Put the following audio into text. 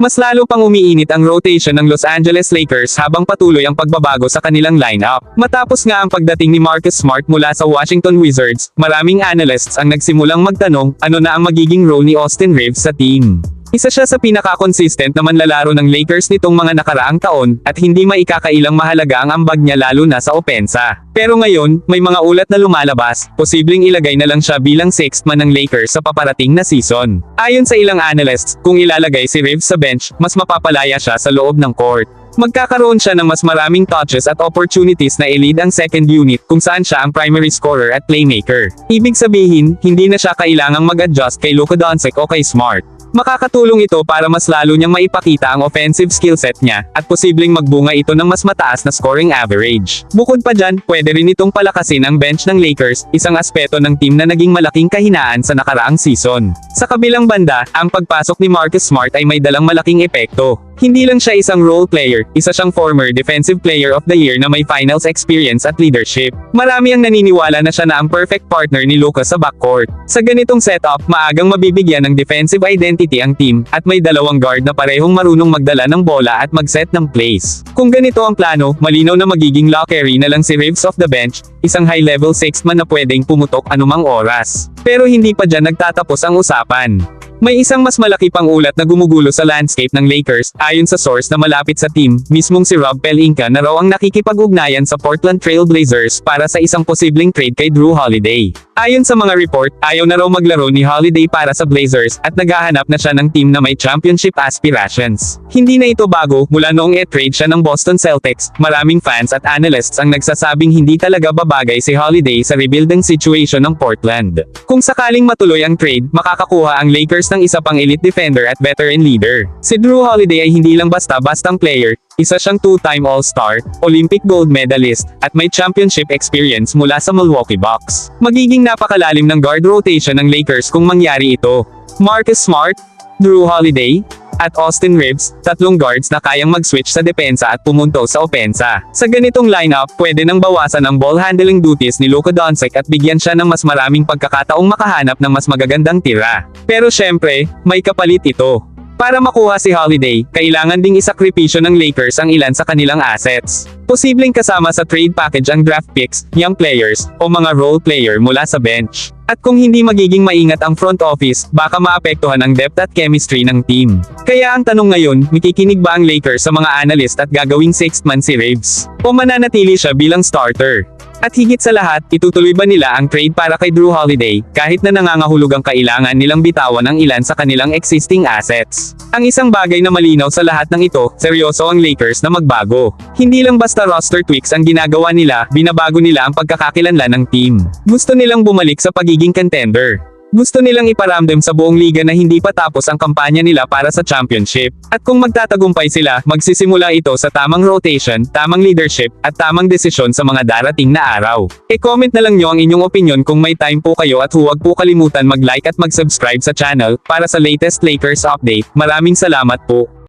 Mas lalo pang umiinit ang rotation ng Los Angeles Lakers habang patuloy ang pagbabago sa kanilang lineup. Matapos nga ang pagdating ni Marcus Smart mula sa Washington Wizards, maraming analysts ang nagsimulang magtanong ano na ang magiging role ni Austin Reeves sa team. Isa siya sa pinaka-consistent na manlalaro ng Lakers nitong mga nakaraang taon, at hindi maikakailang mahalaga ang ambag niya lalo na sa opensa. Pero ngayon, may mga ulat na lumalabas, posibleng ilagay na lang siya bilang sixth man ng Lakers sa paparating na season. Ayon sa ilang analysts, kung ilalagay si Reeves sa bench, mas mapapalaya siya sa loob ng court. Magkakaroon siya ng mas maraming touches at opportunities na i-lead ang second unit kung saan siya ang primary scorer at playmaker. Ibig sabihin, hindi na siya kailangang mag-adjust kay Luka Doncic o kay Smart. Makakatulong ito para mas lalo niyang maipakita ang offensive skill set niya, at posibleng magbunga ito ng mas mataas na scoring average. Bukod pa dyan, pwede rin itong palakasin ang bench ng Lakers, isang aspeto ng team na naging malaking kahinaan sa nakaraang season. Sa kabilang banda, ang pagpasok ni Marcus Smart ay may dalang malaking epekto. Hindi lang siya isang role player, isa siyang former Defensive Player of the Year na may finals experience at leadership. Marami ang naniniwala na siya na ang perfect partner ni Lucas sa backcourt. Sa ganitong setup, maagang mabibigyan ng defensive identity ang team, at may dalawang guard na parehong marunong magdala ng bola at mag-set ng plays. Kung ganito ang plano, malinaw na magiging lock carry na lang si Reeves off the bench, isang high-level sixth man na pwedeng pumutok anumang oras. Pero hindi pa dyan nagtatapos ang usapan. May isang mas malaki pang ulat na gumugulo sa landscape ng Lakers, ayon sa source na malapit sa team, mismong si Rob Pelinka na raw ang nakikipag-ugnayan sa Portland Trail Blazers para sa isang posibleng trade kay Drew Holiday. Ayon sa mga report, ayaw na raw maglaro ni Holiday para sa Blazers at naghahanap na siya ng team na may championship aspirations. Hindi na ito bago, mula noong e-trade siya ng Boston Celtics, maraming fans at analysts ang nagsasabing hindi talaga babagay si Holiday sa rebuilding situation ng Portland. Kung sakaling matuloy ang trade, makakakuha ang Lakers ng isa pang elite defender at veteran leader. Si Drew Holiday ay hindi lang basta-bastang player, isa siyang two-time All-Star, Olympic gold medalist, at may championship experience mula sa Milwaukee Bucks. Magiging napakalalim ng guard rotation ng Lakers kung mangyari ito. Marcus Smart, Drew Holiday, at Austin Reeves, tatlong guards na kayang mag-switch sa depensa at pumunto sa opensa. Sa ganitong lineup, pwede nang bawasan ang ball handling duties ni Luka Doncic at bigyan siya ng mas maraming pagkakataong makahanap ng mas magagandang tira. Pero syempre, may kapalit ito. Para makuha si Holiday, kailangan ding isakripisyo ng Lakers ang ilan sa kanilang assets. Posibleng kasama sa trade package ang draft picks, young players, o mga role player mula sa bench. At kung hindi magiging maingat ang front office, baka maapektuhan ang depth at chemistry ng team. Kaya ang tanong ngayon, makikinig ba ang Lakers sa mga analyst at gagawing sixth man si Reeves? O mananatili siya bilang starter? At higit sa lahat, itutuloy ba nila ang trade para kay Drew Holiday, kahit na nangangahulog ang kailangan nilang bitawan ang ilan sa kanilang existing assets? Ang isang bagay na malinaw sa lahat ng ito, seryoso ang Lakers na magbago. Hindi lang basta roster tweaks ang ginagawa nila, binabago nila ang pagkakakilanlan ng team. Gusto nilang bumalik sa pagiging contender. Gusto nilang iparamdam sa buong liga na hindi pa tapos ang kampanya nila para sa championship. At kung magtatagumpay sila, magsisimula ito sa tamang rotation, tamang leadership, at tamang desisyon sa mga darating na araw. E-comment na lang nyo ang inyong opinion kung may time po kayo at huwag po kalimutan mag-like at mag-subscribe sa channel para sa latest Lakers update. Maraming salamat po.